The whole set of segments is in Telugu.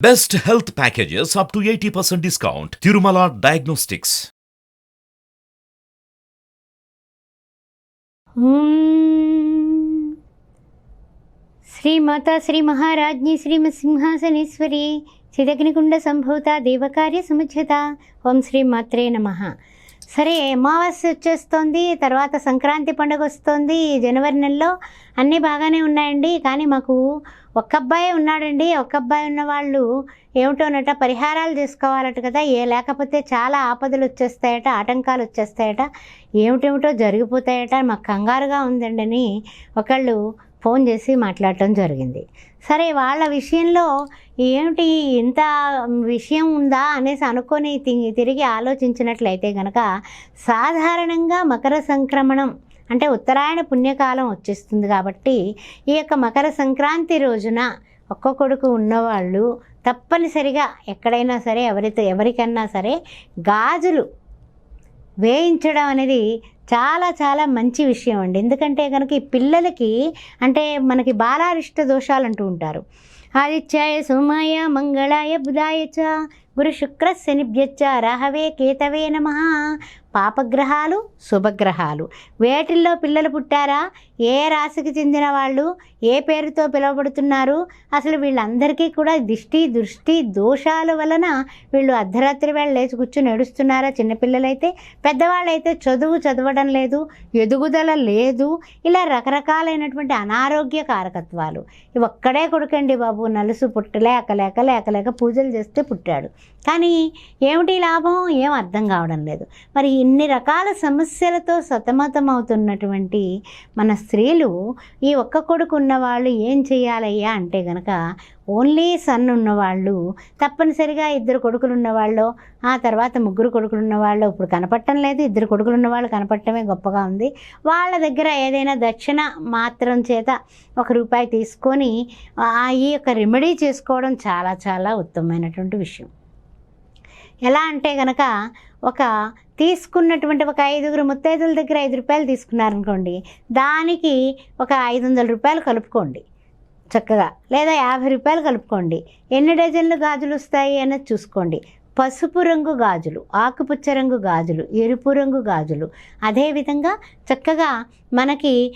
Best health packages up to 80% discount. Tirumala Diagnostics. Srimatha Sri మహారాజ్ఞి Shri సింహాసనేశ్వరి చిదగ్నికుండ సంభూత దేవకార్య సముచ్యత ఓం శ్రీ మాత్రే నమ సరే అమావాస్య వచ్చేస్తోంది తర్వాత సంక్రాంతి పండుగ వస్తోంది జనవరి నెలలో అన్నీ బాగానే ఉన్నాయండి కానీ మాకు ఒక్క అబ్బాయి ఉన్నాడండి ఒక్క అబ్బాయి ఉన్న వాళ్ళు ఏమిటోనట పరిహారాలు చేసుకోవాలట కదా ఏ లేకపోతే చాలా ఆపదలు వచ్చేస్తాయట ఆటంకాలు వచ్చేస్తాయట ఏమిటేమిటో జరిగిపోతాయట మాకు కంగారుగా ఉందండి అని ఒకళ్ళు ఫోన్ చేసి మాట్లాడటం జరిగింది. సరే వాళ్ళ విషయంలో ఏమిటి ఇంత విషయం ఉందా అనేసి అనుకొని తి- తిరిగి ఆలోచించినట్లయితే కనుక సాధారణంగా మకర సంక్రమణం అంటే ఉత్తరాయణ పుణ్యకాలం వచ్చేస్తుంది కాబట్టి ఈ యొక్క మకర సంక్రాంతి రోజున ఒక్క కొడుకు ఉన్నవాళ్ళు తప్పనిసరిగా ఎక్కడైనా సరే ఎవరితో ఎవరికన్నా సరే గాజులు వేయించడం అనేది చాలా చాలా మంచి విషయం అండి. ఎందుకంటే కనుక ఈ పిల్లలకి అంటే మనకి బాలారిష్ట దోషాలు అంటూ ఉంటారు. ఆదిత్యాయ సోమాయ మంగళాయ బుధాయ చ గురు శుక్ర శనిభ్యచ్చ రాహవే కేతవే నమ. పాపగ్రహాలు శుభగ్రహాలు. వేటిల్లో పిల్లలు పుట్టారా? ఏ రాశికి చెందిన వాళ్ళు? ఏ పేరుతో పిలువబడుతున్నారు? అసలు వీళ్ళందరికీ కూడా దిష్టి దృష్టి దోషాల వలన వీళ్ళు అర్ధరాత్రి వేళ లేచి కూర్చుని నడుస్తున్నారా చిన్నపిల్లలైతే పెద్దవాళ్ళైతే చదువు చదవడం లేదు ఎదుగుదల లేదు. ఇలా రకరకాలైనటువంటి అనారోగ్య కారకత్వాలు. ఒక్కడే కొడుకండి బాబు నలుసు పుట్టలేక లేక లేక లేక పూజలు చేస్తే పుట్టాడు. కానీ ఏమిటి లాభం? ఏం అర్థం కావడం లేదు. మరి ఇన్ని రకాల సమస్యలతో సతమతం అవుతున్నటువంటి మన స్త్రీలు ఈ ఒక్క కొడుకు ఉన్నవాళ్ళు ఏం చేయాలయ్యా అంటే గనక ఓన్లీ సన్ ఉన్నవాళ్ళు తప్పనిసరిగా ఇద్దరు కొడుకులు ఉన్నవాళ్ళు ఆ తర్వాత ముగ్గురు కొడుకులు ఉన్నవాళ్ళు ఇప్పుడు కనపడటం లేదు ఇద్దరు కొడుకులు ఉన్నవాళ్ళు కనపడటమే గొప్పగా ఉంది. వాళ్ళ దగ్గర ఏదైనా దక్షిణ మాత్రం చేత ఒక రూపాయి తీసుకొని ఆ ఈ యొక్క రెమెడీ చేసుకోవడం చాలా చాలా ఉత్తమమైనటువంటి విషయం. ఎలా అంటే గనక ఒక తీసుకున్నటువంటి ఒక ఐదుగురు ముత్తైదుల దగ్గర ఐదు రూపాయలు తీసుకున్నారనుకోండి దానికి ఒక ఐదు వందల రూపాయలు కలుపుకోండి. చక్కగా. లేదా యాభై రూపాయలు కలుపుకోండి. ఎన్ని డజన్లు గాజులు వస్తాయి అన్నది చూసుకోండి. పసుపు రంగు గాజులు ఆకుపచ్చ రంగు గాజులు ఎరుపు రంగు గాజులు. అదేవిధంగా చక్కగా మనకి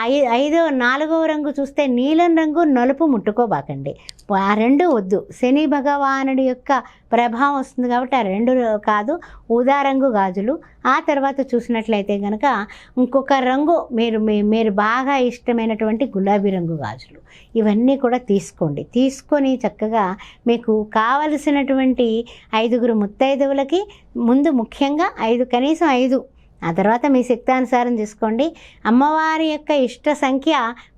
ఐ- ఐదో నాలుగవ రంగు చూస్తే నీలం రంగు నలుపు ముట్టుకోబాకండి. ఆ రెండు వద్దు. శని భగవానుడి యొక్క ప్రభావం వస్తుంది కాబట్టి ఆ రెండు కాదు ఊదా రంగు గాజులు. ఆ తర్వాత చూసినట్లయితే కనుక ఇంకొక రంగు మీరు మీ- మీరు బాగా ఇష్టమైనటువంటి గులాబీ రంగు గాజులు. ఇవన్నీ కూడా తీసుకోండి. తీసుకొని చక్కగా మీకు కావలసినటువంటి ఐదుగురు ముత్తైదువులకి ముందు ముఖ్యంగా ఐదు కనీసం ఐదు ఆ తర్వాత మీ శక్తానుసారం తీసుకోండి అమ్మవారి యొక్క ఇష్ట సంఖ్య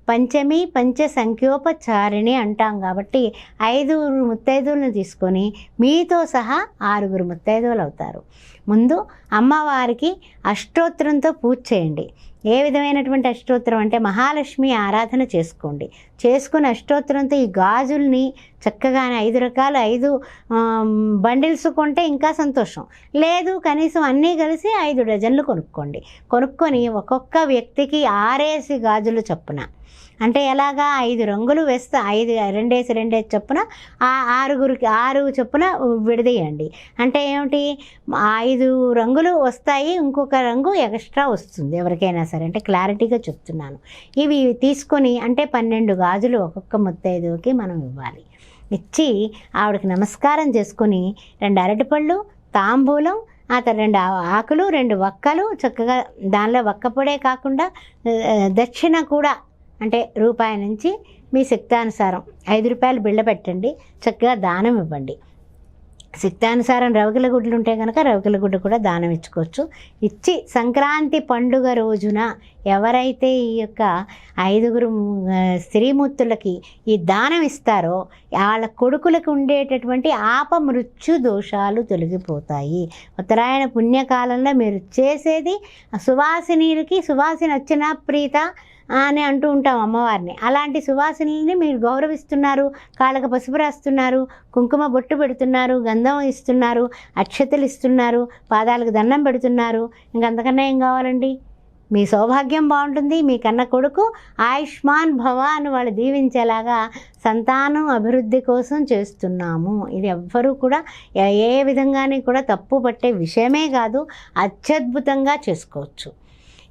పంచమి పంచ సంఖ్యోపచారిణి అంటాం కాబట్టి ఐదుగురు ముత్తైదువులను తీసుకొని మీతో సహా ఆరుగురు ముత్తైదువులు అవుతారు. ముందు అమ్మవారికి అష్టోత్తరంతో పూజ చేయండి. ఏ విధమైనటువంటి అష్టోత్తరం అంటే మహాలక్ష్మి ఆరాధన చేసుకోండి. చేసుకుని అష్టోత్తరంతో ఈ గాజుల్ని చక్కగా ఐదు రకాలు ఐదు బండిల్స్ కొంటే ఇంకా సంతోషం. లేదు కనీసం అన్నీ కలిసి ఐదు డజన్లు కొనుక్కోండి. కొనుక్కొని ఒక్కొక్క వ్యక్తికి ఆరేసి గాజులు చొప్పున. అంటే ఎలాగా ఐదు రంగులు వేస్తే ఐదు రెండేసి రెండేసి చొప్పున ఆ ఆరుగురికి ఆరు చొప్పున విడదీయండి. అంటే ఏమిటి? ఐదు రంగులు వస్తాయి ఇంకొక రంగు ఎక్స్ట్రా వస్తుంది ఎవరికైనా సరే. అంటే క్లారిటీగా చెప్తున్నాను. ఇవి తీసుకొని అంటే పన్నెండు గాజులు ఒక్కొక్క ముత్తైదుకి మనం ఇవ్వాలి. ఇచ్చి ఆవిడకి నమస్కారం చేసుకొని రెండు అరటిపళ్ళు తాంబూలం ఆ తర్వాత రెండు ఆ- ఆకులు రెండు వక్కలు చక్కగా దానిలో వక్కపొడే కాకుండా దక్షిణ కూడా అంటే రూపాయి నుంచి మీ శక్తానుసారం ఐదు రూపాయలు బిళ్ళ పెట్టండి చక్కగా దానం ఇవ్వండి. శక్తానుసారం రవికల గుడ్లు ఉంటే కనుక రవికల గుడ్డు కూడా దానం ఇచ్చుకోవచ్చు. ఇచ్చి సంక్రాంతి పండుగ రోజున ఎవరైతే ఈ యొక్క ఐదుగురు స్త్రీమూర్తులకి ఈ దానం ఇస్తారో వాళ్ళ కొడుకులకు ఉండేటటువంటి ఆపమృత్యు దోషాలు తొలగిపోతాయి. ఉత్తరాయణ పుణ్యకాలంలో మీరు చేసేది సువాసినీలకి సువాసిని వచ్చిన ప్రీత అని అంటూ ఉంటాం అమ్మవారిని. అలాంటి సువాసనల్ని మీరు గౌరవిస్తున్నారు కాళ్ళకు పసుపు రాస్తున్నారు కుంకుమ బొట్టు పెడుతున్నారు గంధం ఇస్తున్నారు అక్షతలు ఇస్తున్నారు పాదాలకు దండం పెడుతున్నారు ఇంకంతకన్నా ఏం కావాలండి? మీ సౌభాగ్యం బాగుంటుంది మీ కన్న కొడుకు ఆయుష్మాన్ భవ అని వాళ్ళు దీవించేలాగా సంతానం అభివృద్ధి కోసం చేస్తున్నాము. ఇది ఎవ్వరూ కూడా ఏ- ఏ విధంగానే కూడా తప్పు పట్టే విషయమే కాదు అత్యద్భుతంగా చేసుకోవచ్చు.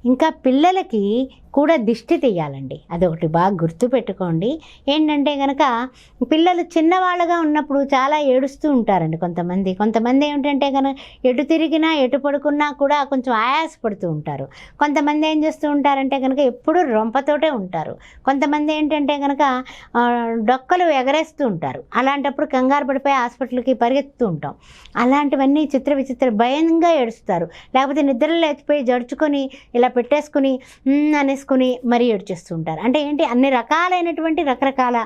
ఇంకా పిల్లలకి కూడా దిష్టి తీయాలండి. అదొకటి బాగా గుర్తుపెట్టుకోండి ఏంటంటే కనుక పిల్లలు చిన్నవాళ్ళగా ఉన్నప్పుడు చాలా ఏడుస్తూ ఉంటారండి కొంతమంది. కొంతమంది ఏమిటంటే కనుక ఎటు తిరిగినా ఎటు పడుకున్నా కూడా కొంచెం ఆయాసపడుతూ ఉంటారు. కొంతమంది ఏం చేస్తూ ఉంటారంటే కనుక ఎప్పుడూ రొంపతోటే ఉంటారు. కొంతమంది ఏంటంటే కనుక డొక్కలు ఎగరేస్తూ ఉంటారు. అలాంటప్పుడు కంగారు పడిపోయి హాస్పిటల్కి పరిగెత్తుతూ ఉంటాం. అలాంటివన్నీ చిత్ర విచిత్ర భయంగా ఏడుస్తారు. లేకపోతే నిద్రలో ఎత్తిపోయి జడుచుకొని ఇలా పెట్టేసుకుని అనేసి చేసుకుని మరీ ఏడ్చేస్తూ ఉంటారు అంటే ఏంటి? అన్ని రకాలైనటువంటి రకరకాల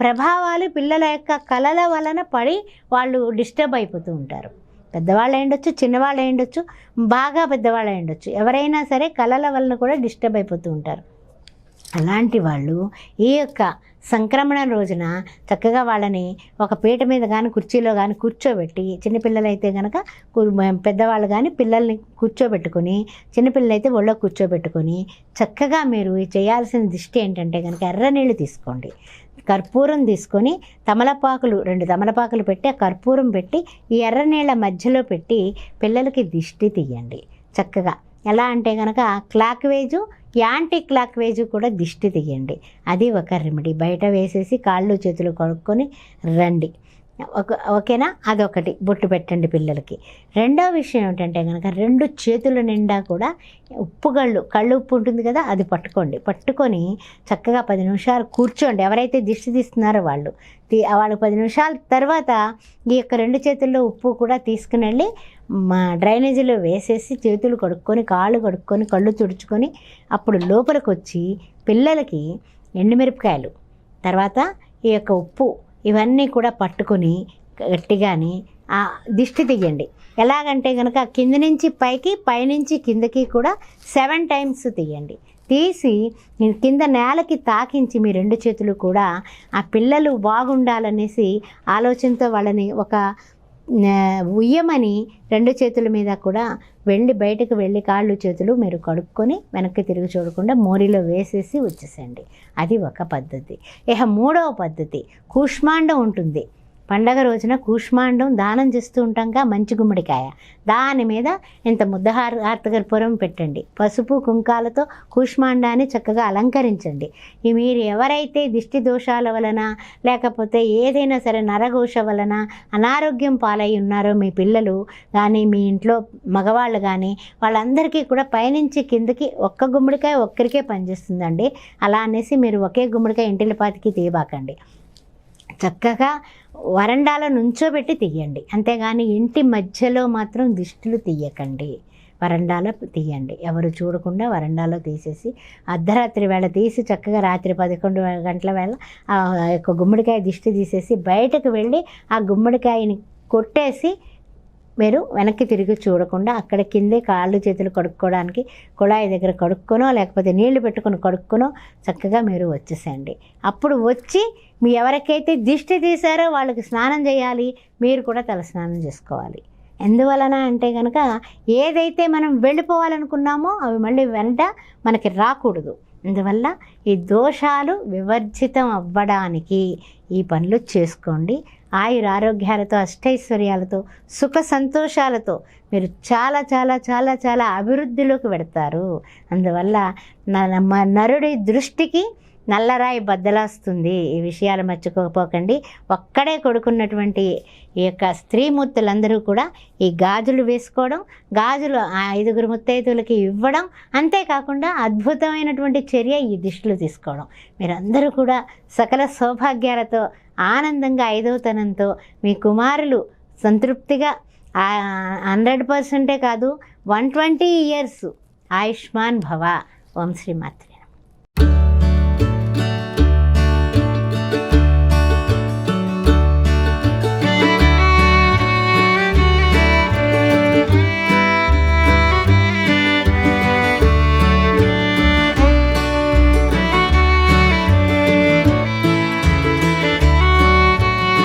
ప్రభావాలు పిల్లల యొక్క కళల వలన పడి వాళ్ళు డిస్టర్బ్ అయిపోతూ ఉంటారు. పెద్దవాళ్ళు అయ్యుండొచ్చు చిన్నవాళ్ళు అయ్యుండొచ్చు బాగా పెద్దవాళ్ళు అయ్యుండొచ్చు. ఎవరైనా సరే కళల వలన కూడా డిస్టర్బ్ అయిపోతూ ఉంటారు. అలాంటి వాళ్ళు ఈ యొక్క సంక్రమణ రోజున చక్కగా వాళ్ళని ఒక పీట మీద కానీ కుర్చీలో కానీ కూర్చోబెట్టి చిన్నపిల్లలైతే కనుక పెద్దవాళ్ళు కానీ పిల్లల్ని కూర్చోబెట్టుకొని చిన్నపిల్లలైతే ఒళ్ళో కూర్చోబెట్టుకొని చక్కగా మీరు చేయాల్సిన దిష్టి ఏంటంటే కనుక ఎర్ర నీళ్ళు తీసుకోండి. కర్పూరం తీసుకొని తమలపాకులు రెండు తమలపాకులు పెట్టి ఆ కర్పూరం పెట్టి ఈ ఎర్ర నీళ్ళ మధ్యలో పెట్టి పిల్లలకి దిష్టి తీయండి. చక్కగా ఎలా అంటే కనుక clockwise anti clockwise కూడా దిష్టి తీయండి. అది ఒక రెమెడీ. బయట వేసేసి కాళ్ళు చేతులు కడుక్కొని రండి. ఒక ఓకేనా? అదొకటి. బొట్టు పెట్టండి పిల్లలకి. రెండో విషయం ఏంటంటే కనుక రెండు చేతుల నిండా కూడా ఉప్పు గళ్ళు కళ్ళు ఉప్పు ఉంటుంది కదా అది పట్టుకోండి. పట్టుకొని చక్కగా పది నిమిషాలు కూర్చోండి. ఎవరైతే దిష్టి తీస్తున్నారో వాళ్ళు. తీ- వాళ్ళకి పది నిమిషాల తర్వాత ఈ యొక్క రెండు చేతుల్లో ఉప్పు కూడా తీసుకుని వెళ్ళి మా డ్రైనేజీలో వేసేసి చేతులు కడుక్కొని కాళ్ళు కడుక్కొని కళ్ళు తుడుచుకొని అప్పుడు లోపలికి వచ్చి పిల్లలకి ఎండుమిరపకాయలు తర్వాత ఈ యొక్క ఉప్పు ఇవన్నీ కూడా పట్టుకొని గట్టిగాని ఆ దిష్టి తీయండి. ఎలాగంటే కనుక కింద నుంచి పైకి పైనుంచి కిందకి కూడా సెవెన్ టైమ్స్ తీయండి. తీసి కింద నేలకి తాకించి మీ రెండు చేతులు కూడా ఆ పిల్లలు బాగుండాలనేసి ఆలోచనతో వాళ్ళని ఒక ఉయ్యమని రెండు చేతుల మీద కూడా వెళ్ళి బయటకు వెళ్ళి కాళ్ళు చేతులు మీరు కడుక్కొని వెనక్కి తిరిగి చూడకుండా మోరిలో వేసేసి వచ్చేసండి అది ఒక పద్ధతి. ఇక మూడవ పద్ధతి. కూష్మాండం ఉంటుంది. పండగ రోజున కూష్మాండం దానం చేస్తూ ఉంటాంగా మంచి గుమ్మడికాయ. దాని మీద ఇంత ముద్దహార పురం పెట్టండి. పసుపు కుంకాలతో కూష్మాండాన్ని చక్కగా అలంకరించండి. ఈ మీరు ఎవరైతే దిష్టి దోషాల వలన లేకపోతే ఏదైనా సరే నరఘోష వలన అనారోగ్యం పాలై ఉన్నారో మీ పిల్లలు కానీ మీ ఇంట్లో మగవాళ్ళు కానీ వాళ్ళందరికీ కూడా పైనుంచి కిందకి ఒక్క గుమ్మడికాయ ఒక్కరికే పనిచేస్తుందండి. అలా అనేసి మీరు ఒకే గుమ్మడికాయ ఇంటిలపాతికి తీయబాకండి. చక్కగా వరండాలో నుంచోబెట్టి తీయండి. అంతేగాని ఇంటి మధ్యలో మాత్రం దిష్టిలు తీయకండి. వరండాలో తీయండి. ఎవరు చూడకుండా వరండాలో తీసేసి అర్ధరాత్రి వేళ తీసి చక్కగా రాత్రి పదకొండు గంటల వేళ ఆ యొక్క గుమ్మడికాయ దిష్టి తీసేసి బయటకు వెళ్ళి ఆ గుమ్మడికాయని కొట్టేసి మీరు వెనక్కి తిరిగి చూడకుండా అక్కడ కిందే కాళ్ళు చేతులు కడుక్కోవడానికి కుళాయి దగ్గర కడుక్కొనో లేకపోతే నీళ్ళు పెట్టుకొని కడుక్కొనో చక్కగా మీరు వచ్చేసేయండి. అప్పుడు వచ్చి మీ ఎవరికైతే దిష్టి తీశారో వాళ్ళకి స్నానం చేయాలి మీరు కూడా తల స్నానం చేసుకోవాలి. ఎందువలన అంటే కనుక ఏదైతే మనం వెళ్ళిపోవాలనుకున్నామో అవి మళ్ళీ వెంట మనకి రాకూడదు. అందువల్ల ఈ దోషాలు వివర్జితం అవ్వడానికి ఈ పనులు చేసుకోండి. ఆయుర ఆరోగ్యాలతో అష్టైశ్వర్యాలతో సుఖ సంతోషాలతో మీరు చాలా చాలా చాలా చాలా అభివృద్ధిలోకి పెడతారు అందువల్ల న- నరుడి దృష్టికి నల్లరాయి బద్దలాస్తుంది. ఈ విషయాలు మర్చిపోకండి ఒక్కడే కొడుకున్నటువంటి ఈ యొక్క స్త్రీమూర్తులందరూ కూడా ఈ గాజులు వేసుకోవడం గాజులు ఆ ఐదుగురు ముత్తైదులకి ఇవ్వడం అంతేకాకుండా అద్భుతమైనటువంటి చర్య ఈ దిష్టిలు తీసుకోవడం. మీరందరూ కూడా సకల సౌభాగ్యాలతో ఆనందంగా ఐదవతనంతో మీ కుమారులు సంతృప్తిగా హండ్రెడ్ పర్సెంటే కాదు వన్ ట్వంటీ ఇయర్స్ ఆయుష్మాన్ భవ. ఓం శ్రీమాత్రి.